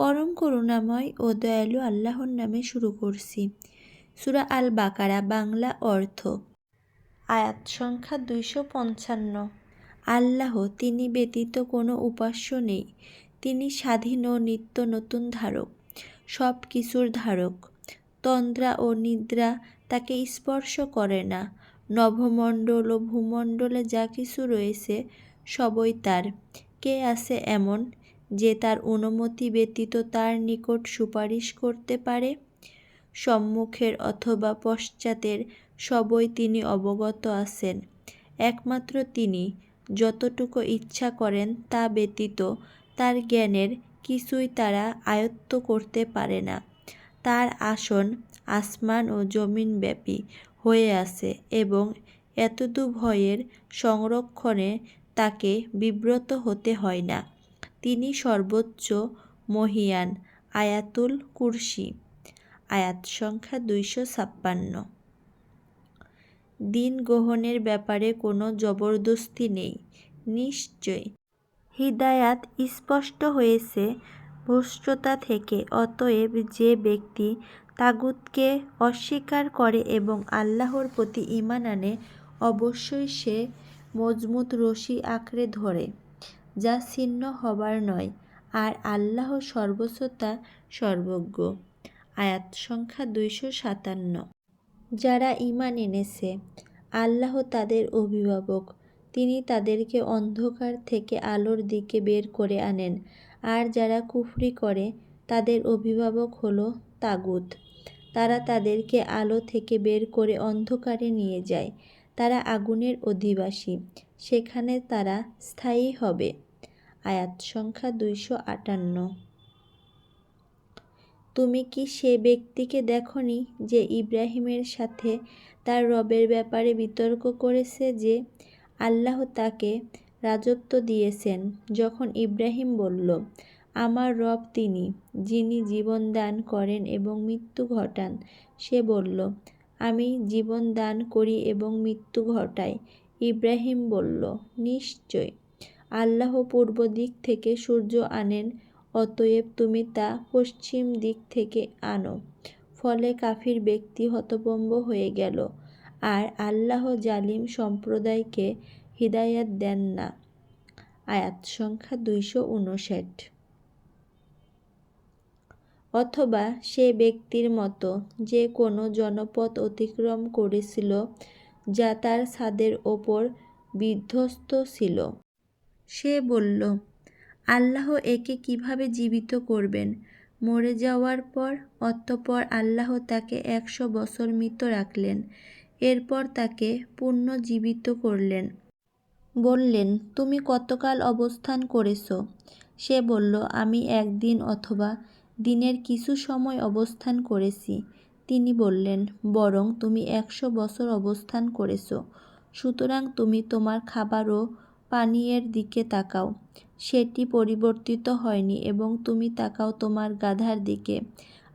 পরম করুণাময় ও দয়ালু আল্লাহর নামে শুরু করছি। সুরা আল বাকারা বাংলা অর্থ। আয়াত সংখ্যা দুইশো পঞ্চান্ন। আল্লাহ, তিনি ব্যতীত কোনো উপাস্য নেই। তিনি স্বাধীন ও নিত্য নতুন ধারক সব কিছুর ধারক। তন্দ্রা ও নিদ্রা তাকে স্পর্শ করে না। নভমণ্ডল ও ভূমণ্ডলে যা কিছু রয়েছে, সবই তার। কে আছে এমন? যে তার অনুমতি ব্যতীত তার নিকট সুপারিশ করতে পারে। সম্মুখের অথবা পশ্চাতের সবই তিনি অবগত আছেন। একমাত্র তিনি যতটুকু ইচ্ছা করেন তা ব্যতীত তার জ্ঞানের কিছুই তারা আয়ত্ত করতে পারে না। তার আসন আসমান ও জমিন ব্যাপী হয়ে আছে এবং এতদু ভয়ের সংরক্ষণে তাকে বিব্রত হতে হয় না। তিনি সর্বোচ্চ মহিয়ান আয়াতুল কুরসি আয়াত সংখ্যা দুইশো ছাপ্পান্ন। দিন গ্রহণের ব্যাপারে কোনো জবরদস্তি নেই, নিশ্চয়। হিদায়াত স্পষ্ট হয়েছে ভ্রষ্টতা থেকে, অতএব যে ব্যক্তি তাগুতকে অস্বীকার করে এবং আল্লাহর প্রতি ইমান আনে, অবশ্যই সে মজবুত রশি আঁকড়ে ধরে। যা ছিন্ন হবার নয়, আর আল্লাহ সর্বশ্রোতা সর্বজ্ঞ। আয়াত সংখ্যা দুইশো সাতান্ন। যারা ইমান এনেছে, আল্লাহ তাদের অভিভাবক। তিনি তাদেরকে অন্ধকার থেকে আলোর দিকে বের করে আনেন। আর যারা কুফরি করে, তাদের অভিভাবক হলো তাগুত। তারা তাদেরকে আলো থেকে বের করে অন্ধকারে নিয়ে যায়। তারা আগুনের অধিবাসী, সেখানে তারা স্থায়ী হবে। আয়াত সংখ্যা দুইশো আটান্ন। তুমি কি সে ব্যক্তিকে দেখনি যে ইব্রাহিমের সাথে তার রবের ব্যাপারে বিতর্ক করেছে যে আল্লাহ তাকে রাজত্ব দিয়েছেন? যখন ইব্রাহিম বলল, আমার রব তিনি, যিনি জীবন দান করেন এবং মৃত্যু ঘটান, সে বলল আমি জীবন দান করি এবং মৃত্যু ঘটাই। ইব্রাহিম বলল, নিশ্চয়। আল্লাহ পূর্ব দিক থেকে সূর্য আনেন, অতএব তুমি তা পশ্চিম দিক থেকে আনো। ফলে কাফির ব্যক্তি হতভম্ব হয়ে গেল। আর আল্লাহ জালিম সম্প্রদায়কে হিদায়াত দেন না। আয়াত সংখ্যা দুইশো উনষাট। অথবা সে ব্যক্তির মতো যে কোনো জনপদ অতিক্রম করেছিল যা তার ছাদের ওপর বিধ্বস্ত ছিল। সে বলল, আল্লাহ একে কীভাবে জীবিত করবেন? মরে যাওয়ার পর অতঃপর আল্লাহ তাকে একশো বছর মৃত রাখলেন, এরপর তাকে পুনর্জীবিত করলেন। বললেন, তুমি কতকাল অবস্থান করেছ? সে বলল, আমি একদিন অথবা দিনের কিছু সময় অবস্থান করেছি। তিনি বললেন, বরং তুমি একশো বছর অবস্থান করেছ। সুতরাং তুমি তোমার খাবার ও পানীয়ের দিকে তাকাও। সেটি পরিবর্তিত হয়নি এবং তুমি তাকাও তোমার গাধার দিকে।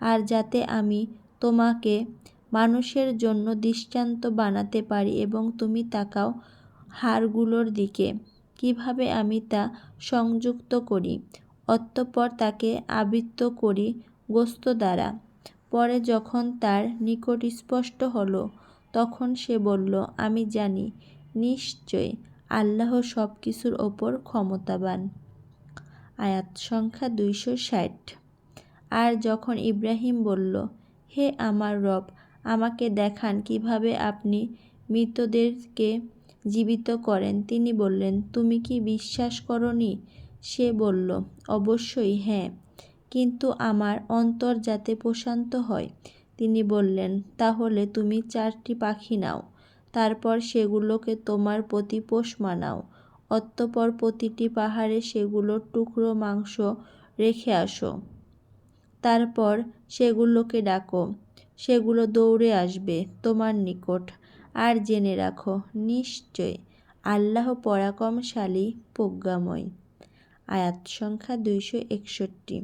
আর যাতে আমি তোমাকে মানুষের জন্য দৃষ্টান্ত বানাতে পারি এবং তুমি তাকাও হাড়গুলোর দিকে। কীভাবে আমি তা সংযুক্ত করি? অতঃপর তাকে আবৃত্ত করি গোস্ত দ্বারা। পরে যখন তার নিকট স্পষ্ট হলো, তখন সে বলল, আমি জানি, নিশ্চয় আল্লাহ সব কিছুর ওপর ক্ষমতাবান। আয়াত সংখ্যা দুইশো ষাট। আর যখন ইব্রাহিম বলল, হে আমার রব, আমাকে দেখান কীভাবে আপনি মৃতদেরকে জীবিত করেন, তিনি বললেন, তুমি কি বিশ্বাস করনি সে বলল, অবশ্যই হ্যাঁ। কিন্তু আমার অন্তর যাতে প্রশান্ত হয়? তিনি বললেন, তাহলে তুমি চারটি পাখি নাও। তারপর সেগুলোকে তোমার প্রতি পোষ মানাও। অতঃপর প্রতিটি পাহাড়ে সেগুলোর টুকরো মাংস রেখে আসো। তারপর সেগুলোকে ডাকো। সেগুলো দৌড়ে আসবে তোমার নিকট। আর জেনে রাখো, নিশ্চয় আল্লাহ পরাক্রমশালী প্রজ্ঞাময়। আয়াত সংখ্যা দুইশো একষট্টি।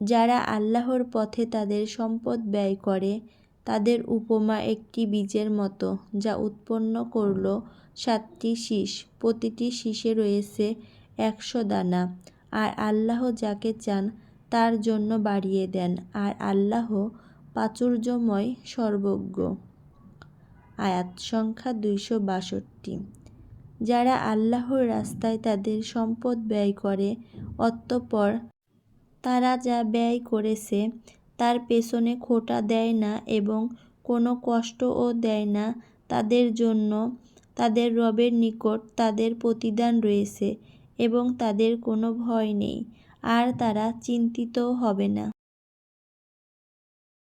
যারা আল্লাহর পথে তাদের সম্পদ ব্যয় করে, তাদের উপমা একটি বীজের মতো, যা উৎপন্ন করল সাতটি শীষ। প্রতিটি শীষে রয়েছে একশো দানা, আর আল্লাহ যাকে চান তার জন্য বাড়িয়ে দেন, আর আল্লাহ প্রাচুর্যময় সর্বজ্ঞ। আয়াত সংখ্যা দুইশো বাষট্টি। যারা আল্লাহর রাস্তায় তাদের সম্পদ ব্যয় করে, অতঃপর তারা যা ব্যয় করেছে তার পেছনে খোটা দেয় না এবং কোনো কষ্টও দেয় না। তাদের জন্য তাদের রবের নিকট তাদের প্রতিদান রয়েছে এবং তাদের কোনো ভয় নেই, আর তারা চিন্তিতও হবে না।